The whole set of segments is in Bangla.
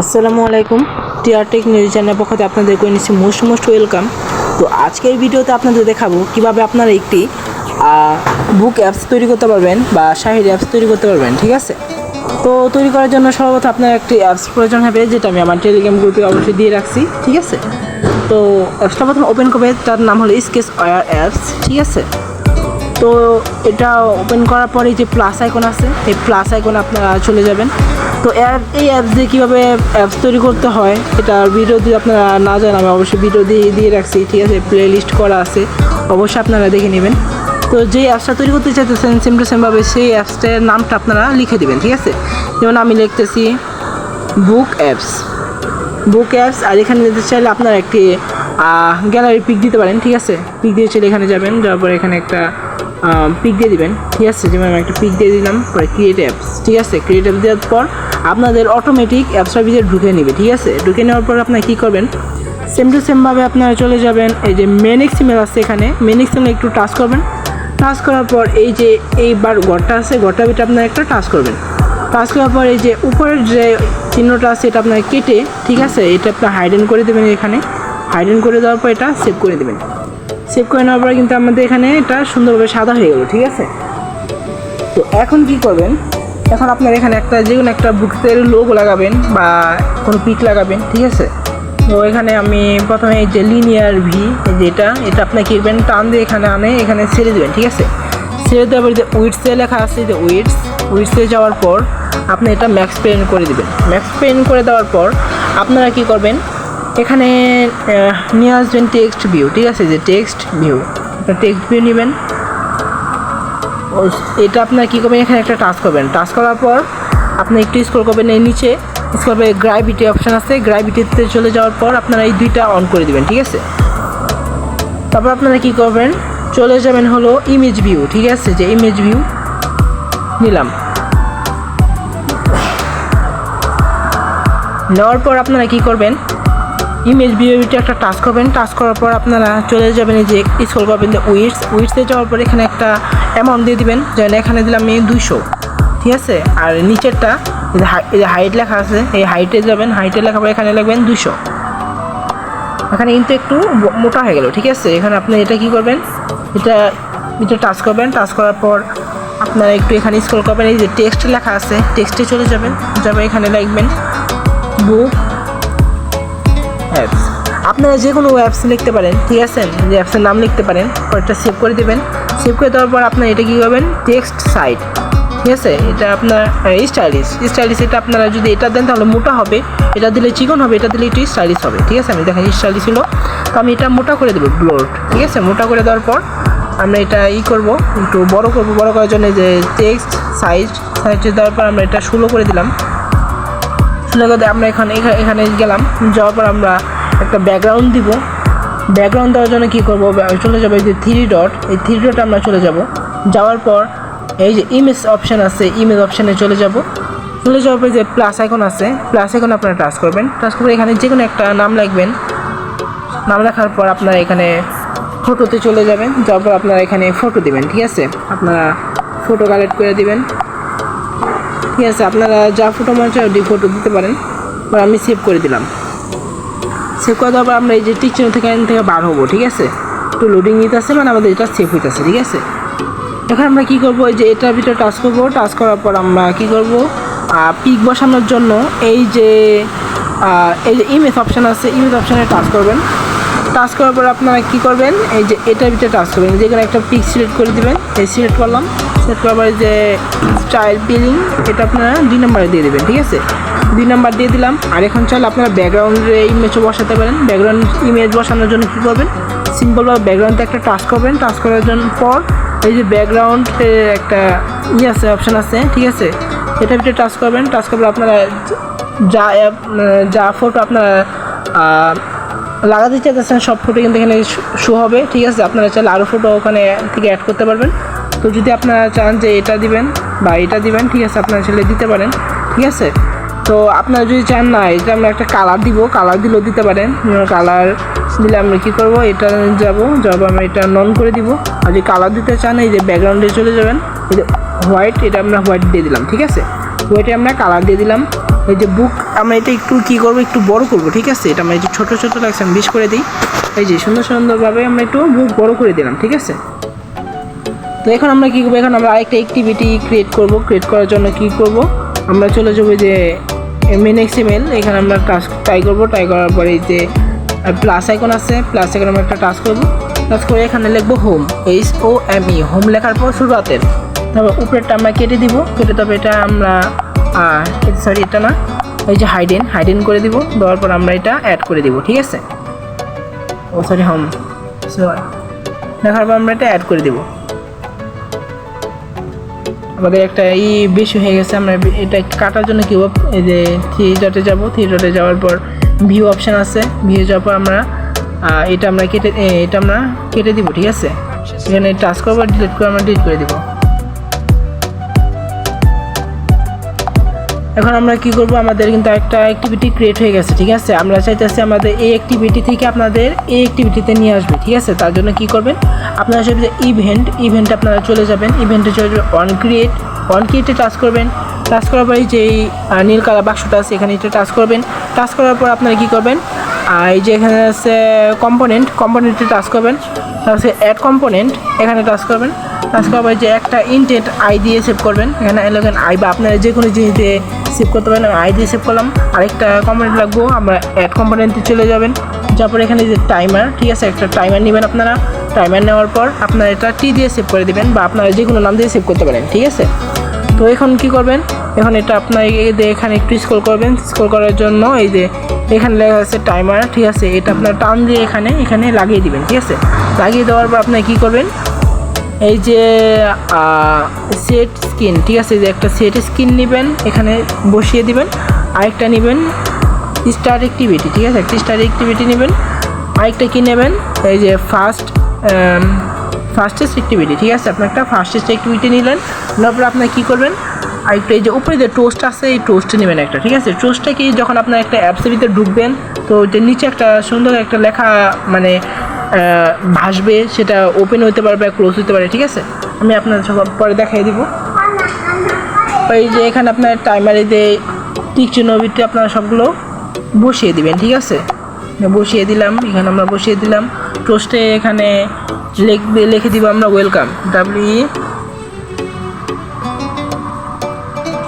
আসসালামু আলাইকুম। টিআর টেক নিউজ চ্যানেল পক্ষ থেকে আপনাদের করে নিচ্ছি মোস্ট মোস্ট ওয়েলকাম। তো আজকের ভিডিওতে আপনাদের দেখাবো কীভাবে আপনারা একটি বুক অ্যাপস তৈরি করতে পারবেন বা শাহির অ্যাপস তৈরি করতে পারবেন, ঠিক আছে? তো তৈরি করার জন্য সর্বপ্রথম আপনার একটি অ্যাপস প্রয়োজন হবে, যেটা আমি আমার টেলিগ্রাম গ্রুপে অবশ্যই দিয়ে রাখছি, ঠিক আছে? তো অ্যাপসটা প্রথমে ওপেন করবে, তার নাম হলো স্কেচ ওয়ার অ্যাপস ঠিক আছে? তো এটা ওপেন করার পরে যে প্লাস আইকন আছে, এই প্লাস আইকন আপনারা চলে যাবেন। তো অ্যাপ এই অ্যাপস দিয়ে কীভাবে অ্যাপস তৈরি করতে হয়, এটা ভিডিও যদি আপনারা না জানেন আমি অবশ্যই ভিডিও দিয়ে দিয়ে রাখছি, ঠিক আছে? প্লে লিস্ট করা আছে, অবশ্যই আপনারা দেখে নেবেন। তো যে অ্যাপসটা তৈরি করতে চাইতেছেন সেম টু সেমভাবে সেই অ্যাপসটার নামটা আপনারা লিখে দেবেন, ঠিক আছে? যেমন আমি লিখতেছি বুক অ্যাপস বুক অ্যাপস আর এখানে যেতে চাইলে আপনার একটি গ্যালারি পিক দিতে পারেন, ঠিক আছে? পিক দিয়ে চলে এখানে যাবেন, যাওয়ার পরে এখানে একটা পিক দিয়ে দিবেন, ঠিক আছে? যেমন আমি একটা পিক দিয়ে দিলাম, পরে ক্রিয়েট অ্যাপস ঠিক আছে? ক্রিয়েট অ্যাপস দেওয়ার পর আপনাদের অটোমেটিক অ্যাপসটার ভিতরে ঢুকে নেবে, ঠিক আছে? ঢুকে নেওয়ার পর আপনারা কী করবেন? সেম টু সেমভাবে আপনারা চলে যাবেন, এই যে মেন এক্সিমেল আছে এখানে মেন এক্সিমেল একটু টাচ করবেন টাচ করার পর এই যে, এইবার ঘরটা আছে, ঘরটার ভিতরে আপনারা একটা টাচ করবেন। টাচ করার পর এই যে উপরের যে চিহ্নটা আছে, এটা আপনার কেটে, ঠিক আছে? এটা আপনার হাইডেন করে দেবেন এখানে। হাইডেন করে দেওয়ার পর এটা সেভ করে দেবেন। সেভ করে নেওয়ার পরে কিন্তু আমাদের এখানে এটা সুন্দরভাবে সাদা হয়ে গেলো, ঠিক আছে? তো এখন কি করবেন? এখন আপনার এখানে একটা, যে কোনো একটা বুকের লোগো লাগাবেন বা কোনো পিক লাগাবেন, ঠিক আছে? তো এখানে আমি প্রথমে এই যে লিনিয়ার ভি যেটা এটা আপনি কি করবেন? টান দিয়ে এখানে আনে, এখানে ছেড়ে দেবেন, ঠিক আছে? ছেড়ে দেওয়ার পর যে উইডসে লেখা আছে যে উইডস উইডসে যাওয়ার পর আপনি এটা ম্যাক্স পেন করে দিবেন। ম্যাক্স পেন করে দেওয়ার পর আপনারা কি করবেন? এখানে নিয়ে আসবেন টেক্সট ভিউ ঠিক আছে? যে টেক্সট ভিউ টেক্সট ভিউ নেবেন। এটা আপনার কী করবেন? এখানে একটা টাচ করবেন। টাচ করার পর আপনি একটু স্ক্রল করবেন এই নিচে। স্ক্রল করে গ্রাভিটি অপশান আছে। গ্রাভিটিতে চলে যাওয়ার পর আপনারা এই দুইটা অন করে দিবেন, ঠিক আছে? তারপর আপনারা কি করবেন? চলে যাবেন হলো ইমেজ ভিউ ঠিক আছে? যে ইমেজ ভিউ নিলাম। নেওয়ার পর আপনারা কি করবেন? ইমেজ ভিডিওটা একটা টাচ করবেন। টাচ করার পর আপনারা চলে যাবেন এই যে স্ক্রল করবেন উইটস উইটসে যাওয়ার পর এখানে একটা অ্যামাউন্ট দিয়ে দিবেন। যেন এখানে দিলাম আমি দুইশো। ঠিক আছে? আর নিচেরটা হাইট লেখা আছে, এই হাইটে যাবেন। হাইটে লেখা পর এখানে লিখবেন দুশো এখানে কিন্তু একটু মোটা হয়ে গেল, ঠিক আছে? এখানে আপনি এটা কি করবেন? এটা এটা টাচ করবেন। টাচ করার পর আপনারা একটু এখানে স্ক্রল করবেন। এই যে টেক্সট লেখা আছে টেক্সটে চলে যাবেন। যাবে এখানে লিখবেন বুক অ্যাপস আপনারা যে কোনো অ্যাপস লিখতে পারেন ঠিক আছে? যে অ্যাপসের নাম লিখতে পারেন পরটা সেভ করে দেবেন। সেভ করে দেওয়ার পর আপনার এটা কী করবেন? টেক্সট সাইট ঠিক আছে? এটা আপনার স্টাইলিশ স্টাইলিশ এটা আপনারা যদি এটা দেন তাহলে মোটা হবে। এটা দিলে চিকন হবে এটা দিলে একটু স্টাইলিশ হবে। ঠিক আছে? আমি দেখেন স্টাইলিশ ছিল তো আমি এটা মোটা করে দেবো ব্লোড ঠিক আছে? মোটা করে দেওয়ার পর আমরা এটা ই করব একটু বড় করব। বড় করার জন্য যে টেক্সট সাইজ সাইজ দেওয়ার পর আমরা এটা ষোলো করে দিলাম। সুন্দর আমরা এখানে এখা- এখানে গেলাম। যাওয়ার পর আমরা একটা ব্যাকগ্রাউন্ড দিব। ব্যাকগ্রাউন্ড দেওয়ার জন্য কী করব? চলে যাব এই যে থ্রি ডট এই থ্রি ডট আমরা চলে যাব। যাওয়ার পর এই যে ইমেজ অপশান আছে ইমেজ অপশানে চলে যাব। চলে যাওয়ার পর যে প্লাস আইকন আছে প্লাস আইকন আপনারা টাচ করবেন। টাচ করে এখানে যে কোনো একটা নাম লিখবেন নাম লেখার পর আপনারা এখানে ফটোতে চলে যাবেন। যাওয়ার পর আপনারা এখানে ফটো দিবেন, ঠিক আছে? আপনারা ফটো কালেক্ট করে দিবেন। ঠিক আছে, আপনারা যা ফটো মনে চায় ওই ফটো দিতে পারেন। বা আমি সেভ করে দিলাম। সেভ করে দেওয়ার পর আমরা এই যে চিহ্ন থেকে এখান থেকে বার হব, ঠিক আছে? একটু লোডিং নিতে আসছে মানে আমাদের এটা সেভ হইতেছে, ঠিক আছে? এখন আমরা কি করব, এই যে এটার ভিতরে টাচ করব টাচ করার পর আমরা কি করব পিক বসানোর জন্য এই যে এই যে ইমেজ অপশান আছে ইমেজ অপশানে টাচ করবেন। টাচ করার পর আপনারা কি করবেন? এই যে এটার ভিতরে টাচ করবেন। যে কোনো একটা পিক সিলেক্ট করে দেবেন। এই সিলেক্ট করলাম। সিলেক্ট করার পরে যে স্টাইল বিলিং এটা আপনারা দুই নাম্বারে দিয়ে দেবেন, ঠিক আছে? দুই নাম্বার দিয়ে দিলাম। আর এখন চাইলে আপনারা ব্যাকগ্রাউন্ডে ইমেজও বসাতে পারেন। ব্যাকগ্রাউন্ড ইমেজ বসানোর জন্য কী করবেন? সিম্পলভাবে ব্যাকগ্রাউন্ডে একটা টাচ করবেন। টাচ করার জন্য পর এই যে ব্যাকগ্রাউন্ডে একটা ইয়ে আছে অপশান আছে, ঠিক আছে? এটার ভিতরে টাচ করবেন। টাচ করলে আপনারা যা যা ফটো আপনারা লাগাতে চাইতেছেন সব ফটো কিন্তু এখানে শো হবে, ঠিক আছে? আপনারা চাইলে আরও ফটো ওখানে থেকে অ্যাড করতে পারবেন। তো যদি আপনারা চান যে এটা দিবেন বা এটা দিবেন, ঠিক আছে, আপনারা চাইলে দিতে পারেন, ঠিক আছে? তো আপনারা যদি চান না এটা আমরা একটা কালার দিব কালার দিলেও দিতে পারেন। কালার দিলে আমরা কী করব? এটা যাব যাব আমরা এটা নন করে দিব। আর যদি কালার দিতে চান, এই যে ব্যাকগ্রাউন্ডে চলে যাবেন। এই যে হোয়াইট এটা আমরা হোয়াইট দিয়ে দিলাম, ঠিক আছে? হোয়াইটে আমরা কালার দিয়ে দিলাম। এই যে বুক আমরা এটা একটু কি করব? একটু বড় করব, ঠিক আছে? এটা আমরা এই যে ছোটো ছোটো লাগছে, আমি বিশ করে দিই। এই যে সুন্দর, সুন্দরভাবে আমরা একটু বুক বড় করে দিলাম, ঠিক আছে? তো এখন আমরা কী করব? এখন আমরা আরেকটা অ্যাক্টিভিটি ক্রিয়েট করব। ক্রিয়েট করার জন্য কি করব? আমরা চলে যাব যে মেন এক্সএমএল এখানে আমরা টাচ ট্রাই করব। ট্রাই করার পরে যে প্লাস আইকন আছে। প্লাস আইকন আমরা একটা টাচ করব। টাচ করে এখানে লিখব home H O M E home লেখার পর শুরু হাতের তারপর উপরেরটা আমরা কেটে দিব। কেটে তবে এটা আমরা সরি এটা না, এই যে হাইডেন হাইডেন করে দিব, দেওয়ার পর আমরা এটা অ্যাড করে দিব, ঠিক আছে? ও সরি হোম দেখার পর আমরা এটা অ্যাড করে দিব। আমাদের একটা ই বেশি হয়ে গেছে, আমরা এটা কাটার জন্য কি করব? এই যে ডটে যাব ডটে যাওয়ার পর ভিউ অপশান আছে ভিউ যাওয়ার পর আমরা এটা আমরা কেটে এটা আমরা কেটে দিব, ঠিক আছে? এখানে টাচ করব ডিলিট করে আমরা ডিলিট করে দিব। এখন আমরা কি করব? আমাদের কিন্তু একটা অ্যাক্টিভিটি ক্রিয়েট হয়ে গেছে ঠিক আছে? আমরা চাইতেছি আমাদের এই অ্যাক্টিভিটি থেকে আপনাদের এই অ্যাক্টিভিটিতে নিয়ে আসবে ঠিক আছে? তার জন্য কি করবেন? আপনারা সব ইভেন্ট ইভেন্টে আপনারা চলে যাবেন। ইভেন্টে চলে যাবেন অন ক্রিয়েট অন ক্রিয়েটে টাচ করবেন। টাচ করার পরে যে এই আহ, নীল কালার বাক্সটা আছে এখানে এটা টাচ করবেন। টাচ করার পর আপনারা কি করবেন? আর এই যে এখানে আছে কম্পোনেন্ট কম্পোনেন্টে টাচ করবেন। তারপর অ্যাড কম্পোনেন্ট এখানে টাচ করবেন। পরে যে একটা ইনটেন্ট আই দিয়ে সেভ করবেন। এখানে এলেন আই বা আপনারা যে কোনো জিনিস দিয়ে সেভ করতে পারেন আই দিয়ে সেভ করলাম। আরেকটা কম্পোনেন্ট লাগবো আমরা অ্যাড কম্পোনেন্টে চলে যাবেন। যারপর এখানে যে টাইমার ঠিক আছে? একটা টাইমার নেবেন আপনারা। টাইমার নেওয়ার পর আপনারা এটা টি দিয়ে সেভ করে দেবেন বা আপনারা যে কোনো নাম দিয়ে সেভ করতে পারেন, ঠিক আছে? তো এখন কি করবেন? এখন এটা আপনার এখানে একটু স্ক্রল করবেন। স্ক্রল করার জন্য এই যে এখানে লেখা আছে টাইমার ঠিক আছে? এটা আপনার টান দিয়ে এখানে এখানে লাগিয়ে দিবেন, ঠিক আছে? লাগিয়ে দেওয়ার পর আপনার কী করবেন? এই যে সেট স্কিন ঠিক আছে? যে একটা সেট স্কিন নেবেন, এখানে বসিয়ে দিবেন। আরেকটা নেবেন স্টার অ্যাক্টিভিটি ঠিক আছে? একটা স্টার অ্যাক্টিভিটি নেবেন। আরেকটা কী নেবেন? এই যে ফার্স্ট ফার্স্টেস্ট অ্যাক্টিভিটি ঠিক আছে? আপনার একটা ফার্স্টেস্ট অ্যাক্টিভিটি নিলেন, নেওয়ার পর আপনার কী করবেন? আর একটা এই যে উপরে যে টোস্ট আছে, এই টোস্ট নেবেন একটা, ঠিক আছে? টোস্টটা কি যখন আপনার একটা অ্যাপসের ভিতরে ঢুকবেন, তো যে নিচে একটা সুন্দর একটা লেখা মানে ভাসবে, সেটা ওপেন হতে পারে বা ক্লোজ হতে পারে, ঠিক আছে? আমি আপনার সব পরে দেখাই দিব। এই যে এখানে আপনার টাইমারে যে টিক চিহ্ন ভিত্তি আপনারা সবগুলো বসিয়ে দিবেন, ঠিক আছে? বসিয়ে দিলাম, এখানে আমরা বসিয়ে দিলাম। টোস্টে এখানে লিখবে লিখে দিব আমরা ওয়েলকাম ডাব্লিউ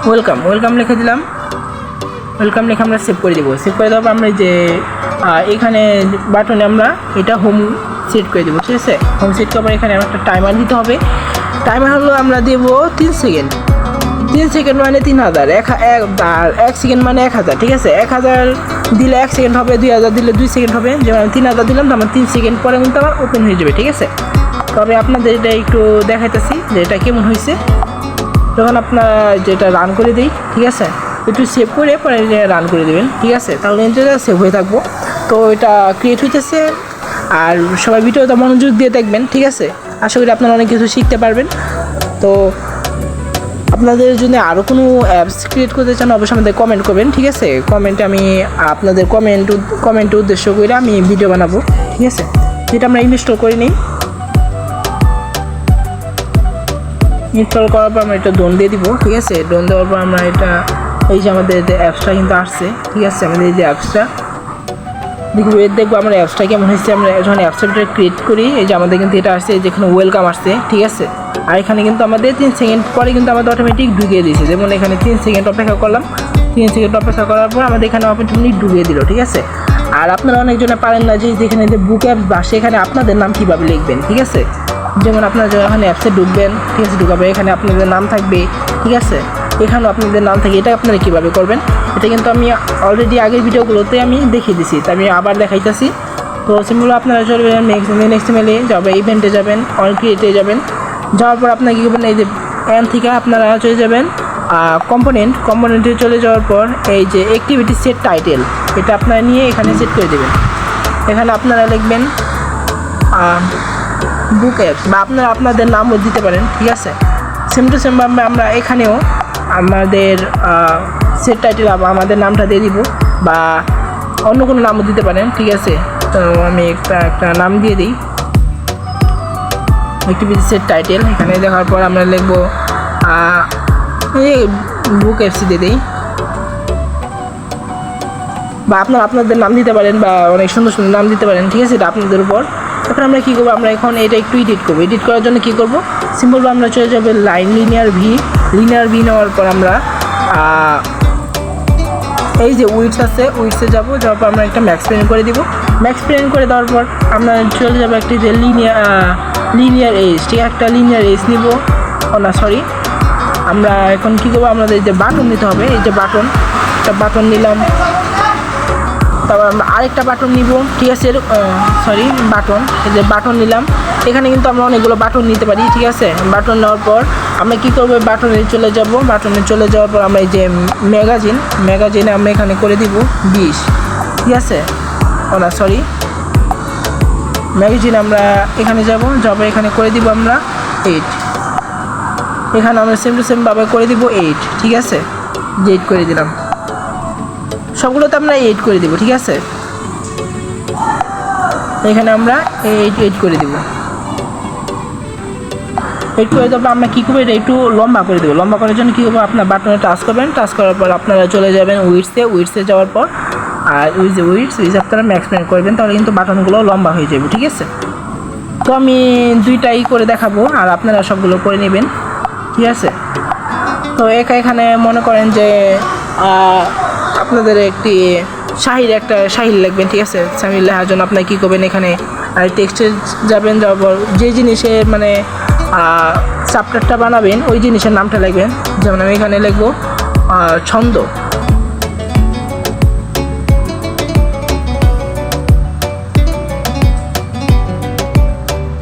ওয়েলকাম ওয়েলকাম লিখে দিলাম। ওয়েলকাম লেখা আমরা সেভ করে দেবো। সেভ করে দেওয়ার আমরা যে এখানে বাটনে আমরা এটা হোম সেট করে দেবো, ঠিক আছে? হোম সেট করার এখানে একটা টাইমার দিতে হবে। টাইমার হলো আমরা দেবো তিন সেকেন্ড তিন সেকেন্ড মানে তিন হাজার। এক আর এক সেকেন্ড মানে এক হাজার, ঠিক আছে? এক হাজার দিলে এক সেকেন্ড হবে, দুই হাজার দিলে দুই সেকেন্ড হবে। যেমন আমি তিন হাজার দিলাম তো আমার তিন সেকেন্ড পরে কিন্তু আমার ওপেন হয়ে যাবে, ঠিক আছে? তবে আপনাদের এটা একটু দেখাইতেছি যে এটা কেমন হয়েছে। যখন আপনার যেটা রান করে দিই, ঠিক আছে? একটু সেভ করে পরে রান করে দেবেন, ঠিক আছে? তাহলে কিন্তু সেভ হয়ে থাকব। তো এটা ক্রিয়েট হইতেছে আর সবাই ভিডিওটা মনোযোগ দিয়ে দেখবেন, ঠিক আছে? আশা করি আপনারা অনেক কিছু শিখতে পারবেন। তো আপনাদের যদি আরও কোনো অ্যাপস ক্রিয়েট করতে চান, অবশ্যই আমাদের কমেন্ট করবেন, ঠিক আছে? কমেন্টে আমি আপনাদের কমেন্ট কমেন্ট উদ্দেশ্য করে আমি ভিডিও বানাবো, ঠিক আছে? যেটা আমরা ইনস্টল করে নিই। ইনস্টল করার পর আমরা এটা ডোন দিয়ে দিব, ঠিক আছে? ডোন দেওয়ার পর আমরা এটা এই যে আমাদের যে অ্যাপসটা কিন্তু আসছে, ঠিক আছে? আমাদের এই যে অ্যাপসটা দেখব দেখব আমার অ্যাপসটা কেমন হয়েছে। আমরা যখন অ্যাপসটা ক্রিয়েট করি, এই যে আমাদের কিন্তু এটা আসছে যেখানে ওয়েলকাম আসছে, ঠিক আছে? আর এখানে কিন্তু আমাদের তিন সেকেন্ড পরে কিন্তু আমাদের অটোমেটিক ঢুকিয়ে দিয়েছে। যেমন এখানে তিন সেকেন্ড অপেক্ষা করলাম। তিন সেকেন্ড অপেক্ষা করার পর আমাদের এখানে অটোমেটিক ঢুকিয়ে দিল, ঠিক আছে? আর আপনারা অনেকজনে পারেন না যে যেখানে যে বুক অ্যাপস বা সেখানে আপনাদের নাম কীভাবে লিখবেন, ঠিক আছে? যেমন আপনারা যখন অ্যাপসে ঢুকবেন, ঠিক আছে? ঢুকাবে, এখানে আপনাদের নাম থাকবে, ঠিক আছে? এখানেও আপনাদের নাম থাকে, এটা আপনারা কীভাবে করবেন? এটা কিন্তু আমি অলরেডি আগের ভিডিওগুলোতে আমি দেখিয়ে দিছি। তা আমি আবার দেখাইতেছি। তো সিম্পল আপনারা চলবেন নেক্সট নেক্সট মেলে যাবে ইভেন্টে যাবেন অন ক্রিয়েটে যাবেন। যাওয়ার পর আপনারা কী করবেন, এই যে অ্যান থেকে আপনারা চলে যাবেন কম্পোনেন্ট কম্পোনেন্টে চলে যাওয়ার পর এই যে অ্যাক্টিভিটি সেট টাইটেল এটা আপনারা নিয়ে এখানে সেট করে দেবেন। এখানে আপনারা লিখবেন বুক অ্যাপস বা আপনারা আপনাদের নামও দিতে পারেন, ঠিক আছে? সেম টু সেমভাবে আমরা এখানেও আমাদের সেট টাইটেল আমাদের নামটা দিয়ে দিব বা অন্য কোনো নামও দিতে পারেন, ঠিক আছে? তো আমি একটা একটা নাম দিয়ে দিই। অ্যাক্টিভিটিসের টাইটেল এখানে দেখার পর আমরা লিখব বুক এফসি দিয়ে দিই। বা আপনার আপনাদের নাম দিতে পারেন বা অনেক সুন্দর সুন্দর নাম দিতে পারেন, ঠিক আছে? এটা আপনাদের উপর। তারপর আমরা কী করব? আমরা এখন এটা একটু এডিট করব। এডিট করার জন্য কী করব? সিম্পল আমরা চলে যাবে line linear V linear V নেওয়ার পর আমরা এই যে উইটস আছে উইটসে যাব, যাওয়ার পর আমরা একটা ম্যাক্স প্লেন করে দিব। ম্যাক্স প্লেন করে দেওয়ার পর আমরা চলে যাব একটি যে লিনিয়ার লিনিয়ার এজ ঠিক? একটা লিনিয়ার এজ নিব। ও না সরি আমরা এখন কী করব? আমাদের যে বাটন নিতে হবে, এই যে বাটন একটা বাটন নিলাম। তারপর আমরা আরেকটা বাটন নিব, ঠিক আছে? Sorry button. এই যে বাটন নিলাম। এখানে কিন্তু আমরা অনেকগুলো বাটন নিতে পারি, ঠিক আছে? বাটন নেওয়ার পর আমরা কী করব? বাটনে চলে যাব। বাটনে চলে যাওয়ার পর আমরা এই যে ম্যাগাজিন, ম্যাগাজিনে আমরা এখানে করে দিব বিশ, ঠিক আছে? ও না সরি ম্যাগাজিন আমরা এখানে যাব যাব এখানে করে দিব আমরা এইট এখানে আমরা সেম টু সেমভাবে করে দিব এইট ঠিক আছে? যে এইট করে দিলাম। সবগুলোতে আমরা এড করে দিব, ঠিক আছে? এখানে আমরা এইট এইট করে দেবো। এইট করে দেবো আমরা কী করব? এটা একটু লম্বা করে দেবো। লম্বা করার জন্য কী করব? আপনার বাটনে টাচ করবেন। টাচ করার পর আপনারা চলে যাবেন উইটসে উইটসে যাওয়ার পর, আর যে উইটস উইটস আপনারা ম্যাক্সপ্যান্ড করবেন, তাহলে কিন্তু বাটনগুলো লম্বা হয়ে যাবে, ঠিক আছে? তো আমি দুইটাই করে দেখাবো, আর আপনারা সবগুলো করে নেবেন, ঠিক আছে? তো একা এখানে মনে করেন যে আপনাদের একটি শাহির একটা শাহির লিখবেন ঠিক আছে? শাহির লেখার জন্য আপনার কী করবেন এখানে? আর টেক্সটে যাবেন, যাওয়ার যে জিনিসে মানে চ্যাপ্টারটা বানাবেন, ওই জিনিসের নামটা লিখবেন। যেমন আমি এখানে লিখব ছন্দ।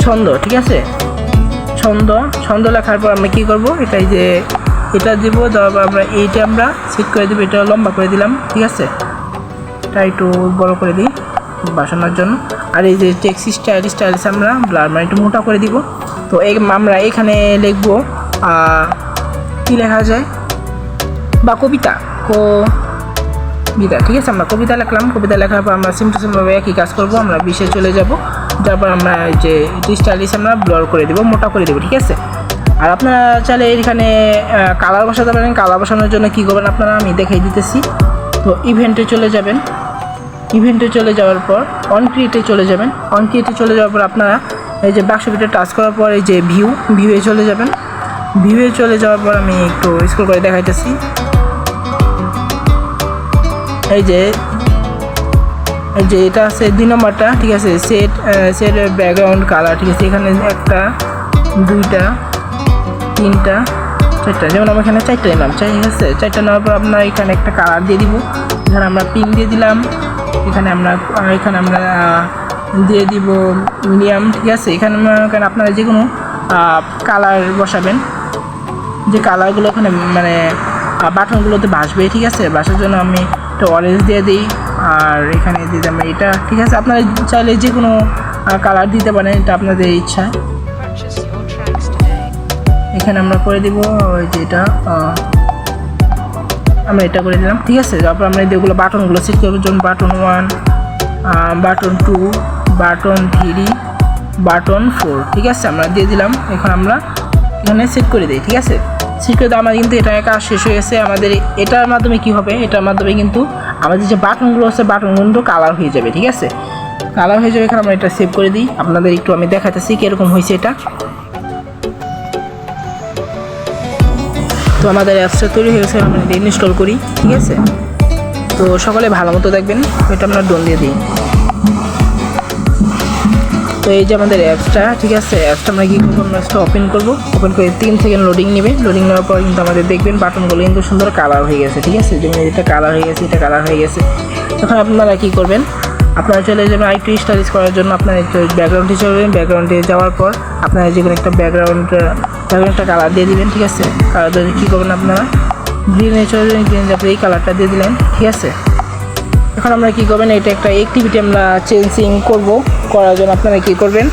ছন্দ, ঠিক আছে? ছন্দ ছন্দ লেখার পর আমরা কী করব? এটাই যে এটা দিব দেওয়ার পর আমরা এইটা আমরা সেট করে দেবো, এটা লম্বা করে দিলাম, ঠিক আছে? এটা একটু বড় করে দিই বাসানোর জন্য। আর এই যে টেক্সি স্টাইল স্টাইলস আমরা ব্লার মানে একটু মোটা করে দিব। তো এই আমরা এখানে লিখব কী লেখা যায়? বা কবিতা কবিতা, ঠিক আছে? আমরা কবিতা লিখলাম, কবিতা লেখার পর আমরা সিম্পল সিম্পলভাবে একই কাজ করব, আমরা বিশে চলে যাব। তারপর আমরা যে স্টাইলিশ আমরা ব্লর করে দেবো, মোটা করে দেবো, ঠিক আছে? আর আপনারা চাইলে এখানে কালার বসাতে পারেন। কালার বসানোর জন্য কী করবেন আপনারা? আমি দেখাই দিতেছি। তো ইভেন্টে চলে যাবেন। ইভেন্টে চলে যাওয়ার পর অন ক্রিয়েটে চলে যাবেন। অন ক্রিয়েটে চলে যাওয়ার পর আপনারা এই যে বাক্স ভিতরে টাচ করার পর এই যে ভিউ ভিউয়ে চলে যাবেন। ভিউয়ে চলে যাওয়ার পর আমি একটু স্ক্রল করে দেখাইতেছি। এই যে এই যে এটা আছে দুই নম্বরটা, ঠিক আছে? সেট সেট ব্যাকগ্রাউন্ড কালার ঠিক আছে? এখানে একটা, দুইটা তিনটা, চারটা। যেমন আমরা এখানে চারটা নিলাম। চাই আছে, চারটা নেওয়ার পর আপনার এখানে একটা কালার দিয়ে দিব। এখানে আমরা পিঙ্ক দিয়ে দিলাম। এখানে আমরা এখানে আমরা দিয়ে দিব মিডিয়াম ঠিক আছে? এখানে করেন আপনারা যে কোনো কালার বসাবেন। যে কালারগুলো ওখানে মানে বাটনগুলোতে ভাসবে, ঠিক আছে? বাসার জন্য আমি একটা অরেঞ্জ দিয়ে দিই। আর এখানে দিলাম এটা, ঠিক আছে? আপনারা চাইলে যে কোনো কালার দিতে পারেন, এটা আপনাদের ইচ্ছা। এখানে আমরা করে দিব, ওই যে এটা আমরা এটা করে দিলাম, ঠিক আছে? তারপর আমরা যেগুলো বাটনগুলো সেট করব যেমন button one button two button three button four ঠিক আছে? আমরা দিয়ে দিলাম, এখন আমরা এখানে সেট করে দিই, ঠিক আছে? সেট করে আমার কিন্তু এটা কাজ শেষ হয়ে গেছে, আমাদের এটার মাধ্যমে কি হবে? এটার মাধ্যমে কিন্তু আমাদের যে বাটনগুলো আছে বাটনগুলো কিন্তু কালার হয়ে যাবে, ঠিক আছে? কালার হয়ে যাবে, এখানে আমরা এটা সেভ করে দিই। আপনাদের একটু আমি দেখাতেছি কীরকম হয়েছে এটা। তো আমাদের অ্যাপসটা তৈরি হয়ে গেছে, আমরা ইনস্টল করি, ঠিক আছে? তো সকলে ভালো মতো দেখবেন, এটা আমরা ডোন দিয়ে দিই। তো এই যে আমাদের অ্যাপসটা, ঠিক আছে? অ্যাপসটা আমরা কী করব, আমরা অ্যাপসটা ওপেন করব। ওপেন করে তিন সেকেন্ড লোডিং নেবে। লোডিং নেওয়ার পর কিন্তু আমাদের দেখবেন বাটনগুলো কিন্তু সুন্দর কালার হয়ে গেছে, ঠিক আছে? যেমন এটা কালার হয়ে গেছে, এটা কালার হয়ে গেছে। তখন আপনারা কী করবেন আপনারা চলে যাবেন আইটু স্টাডিজ করার জন্য। আপনারা ব্যাকগ্রাউন্ডে চলে যাবেন। ব্যাকগ্রাউন্ডে যাওয়ার পর আপনারা যে কোনো একটা ব্যাকগ্রাউন্ড ব্যাকগ্রাউন্ডটা কালার দিয়ে দিবেন, ঠিক আছে? কালার দিয়ে কী করবেন আপনারা? গ্রিনে চলে যাবেন গ্রিন যাবে এই কালারটা দিয়ে দিলেন, ঠিক আছে? এখন আমরা কী করবেন, এটা একটা অ্যাক্টিভিটি আমরা চেঞ্জিং করব। করার জন্য আপনারা কী করবেন?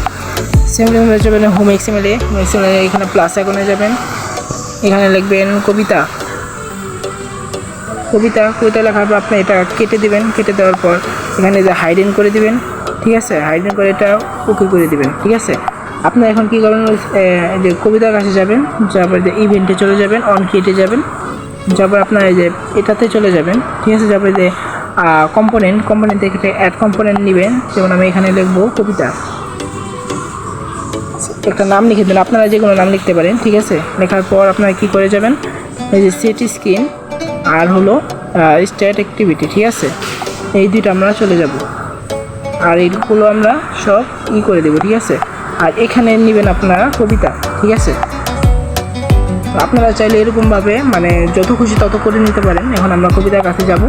সিমলি হয়ে যাবেন হোম এক্সিমেলে হোম এক্সিমেলে এখানে প্লাস এখনে যাবেন। এখানে লিখবেন কবিতা। কবিতা কবিতা লেখার পর আপনি এটা কেটে দিবেন। কেটে দেওয়ার পর এখানে যে হাইডেন করে দিবেন, ঠিক আছে? হাইড্রেট করে এটা ওকে করে দিবেন, ঠিক আছে? আপনি এখন কী করবেন? যে কবিতার কাছে যাবেন তারপরে যে ইভেন্টে চলে যাবেন অন ক্রিয়েটে যাবেন তারপর আপনার এই যে এটাতে চলে যাবেন, ঠিক আছে? তারপরে যে কম্পোনেন্ট কম্পোনেন্ট থেকে অ্যাড কম্পোনেন্ট নেবেন, যেমন আমি এখানে লিখব কবিতা। একটা নাম লিখে দেন আপনারা যে কোনো নাম লিখতে পারেন, ঠিক আছে? লেখার পর আপনারা কি করে যাবেন? এই যে সেট স্ক্রিন আর হলো স্ট্যাট অ্যাক্টিভিটি ঠিক আছে? এই দুইটা আমরা চলে যাব। আর এইগুলো আমরা সব ই করে দেবো, ঠিক আছে? আর এখানে নেবেন আপনারা কবিতা, ঠিক আছে? আপনারা চাইলে এরকমভাবে মানে যত খুশি তত করে নিতে পারেন। এখন আমরা কবিতার কাছে যাব।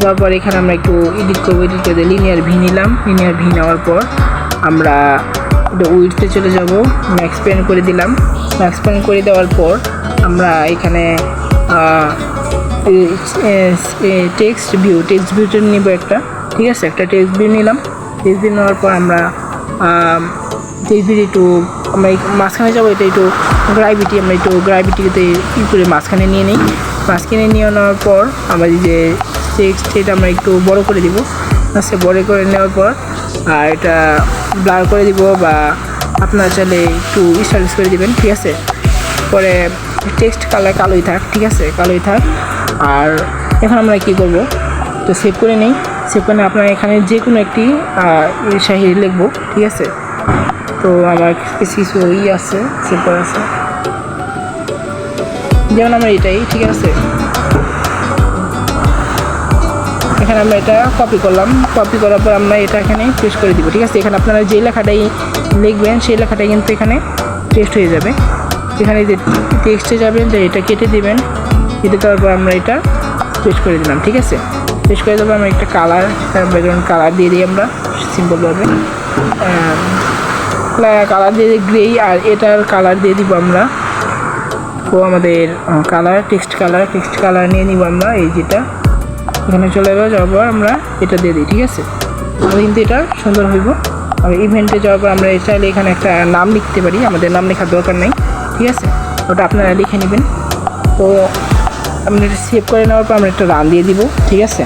যাওয়ার পর এখানে আমরা একটু এডিট করব এডিট করে লিনিয়ার ভি নিলাম। লিনিয়ার ভি নেওয়ার পর আমরা এটা উইথতে চলে যাব। ম্যাক্স পেন করে দিলাম। ম্যাক্স পেন করে দেওয়ার পর আমরা এখানে টেক্সট ভিউ টেক্সট ভিউটা নিব একটা, ঠিক আছে? একটা টেক্সট ভিউ নিলাম। টেক্সট ভিউ নেওয়ার পর আমরা টেক্সট ভিউ একটু, আমরা মাঝখানে যাব, এটা একটু গ্রাভিটি আমরা একটু গ্রাভিটিতে ই করে মাঝখানে নিয়ে নিই। মাঝখানে নিয়ে নেওয়ার পর আমরা যে টেক্সট এটা আমরা একটু বড় করে দিব। আচ্ছা বড় করে নেওয়ার পর, আর এটা ব্লার করে দিব বা আপনার চাইলে একটু স্টাইলিশ করে দিবেন, ঠিক আছে? পরে টেক্সট কালার কালোই থাক, ঠিক আছে? কালোই থাক। আর এখন আমরা কি করব? তো সেভ করে নেই। সেভ করে আপনারা এখানে যে কোনো একটি শাহি লিখব, ঠিক আছে? তো আমার কিছু কিছু ই আছে সেভ করা আছে। যেমন আমরা এটাই, ঠিক আছে? এখানে আমরা এটা কপি করলাম। কপি করার পর আমরা এটা এখানে পেস্ট করে দিব, ঠিক আছে? এখানে আপনারা যে লেখাটাই লিখবেন, সেই লেখাটাই কিন্তু এখানে টেস্ট হয়ে যাবে। এখানে যে টেক্সটে যাবেন এটা কেটে দিবেন কেটে দেওয়ার পর আমরা এটা পেস্ট করে দিলাম, ঠিক আছে? পেস্ট করে দেবো, আমরা একটা কালার ব্যাকগ্রাউন্ড কালার দিয়ে দিই আমরা সিম্পলভাবে কালার দিয়ে দিই গ্রে আর এটার কালার দিয়ে দিব আমরা তো আমাদের colour text colour text colour নিয়ে নিব আমরা, এই যেটা। এখানে চলে যাব যাওয়ার পর আমরা এটা দিয়ে দিই, ঠিক আছে? কিন্তু এটা সুন্দর হইব। আর ইভেন্টে যাওয়ার পর আমরা চাইলে এখানে একটা নাম লিখতে পারি, আমাদের নাম লেখার দরকার নেই, ঠিক আছে? ওটা আপনারা লিখে নেবেন। তো আমরা এটা সেভ করে নেওয়ার পর আমরা একটা রান দিয়ে দিব, ঠিক আছে?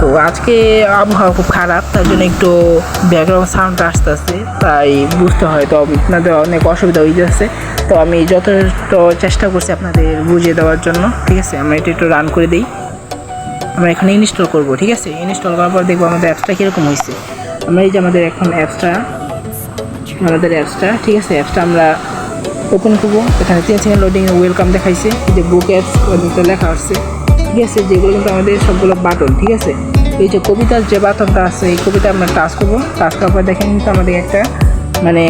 তো আজকে আবহাওয়া খুব খারাপ, তার জন্য একটু ব্যাকগ্রাউন্ড সাউন্ড আসতে তাই বুঝতে হয়, তো আপনাদের অনেক অসুবিধা হয়ে যাচ্ছে। তো আমি যথেষ্ট চেষ্টা করছি আপনাদের বুঝিয়ে দেওয়ার জন্য, ঠিক আছে? আমরা এটা একটু রান করে দিই। আমরা এখানে ইনস্টল করব, ঠিক আছে? ইনস্টল করার পর দেখব আমাদের অ্যাপসটা কীরকম হয়েছে আমরা এই যে আমাদের এখন অ্যাপসটা আমাদের অ্যাপসটা ঠিক আছে? অ্যাপসটা আমরা ওপেন করব। এখানে তিন সেকেন্ড লোডিং ওয়েলকাম দেখাইছে। যে বুক অ্যাপস লেখা আসছে ঠিক আছে, যেগুলো কিন্তু আমাদের সবগুলো বাটন ঠিক আছে? এই যে কবিতার যে বাটনটা আছে, এই কবিতা আমরা টাচ করব। টাচ করার পর দেখেন কিন্তু আমাদের একটা মানে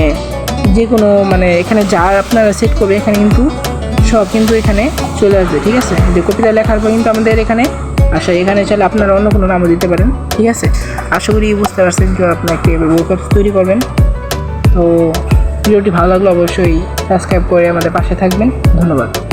যে কোনো মানে এখানে যা আপনারা সেট করবে, এখানে কিন্তু সব কিন্তু এখানে চলে আসবে, ঠিক আছে? যে কবিতা লেখার পর কিন্তু আমাদের এখানে আচ্ছা এখানে চাইলে আপনারা অন্য কোনো নামও দিতে পারেন, ঠিক আছে? আশা করি বুঝতে পারছেন যে আপনাকে ওয়ার্কআপ তৈরি করবেন। তো ভিডিওটি ভালো লাগলে অবশ্যই সাবস্ক্রাইব করে আমাদের পাশে থাকবেন। ধন্যবাদ।